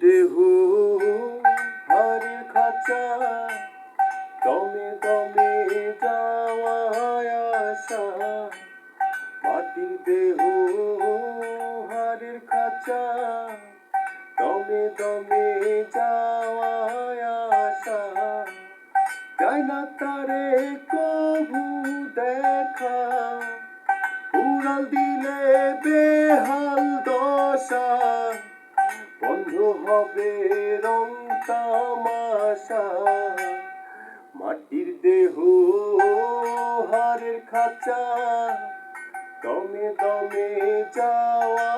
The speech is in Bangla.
দেহ হারের খাঁচা, দমে দমে যাওয়া আশা। মাটির দেহ হারির খাঁচা, দমে দমে যাওয়া আশা। যায় না তারে কবু দেখা, উড়াল দিলে বেহাল দশা। হবে রং তামাশা মাটির দেহ হারের খাঁচা দমে দমে যাওয়া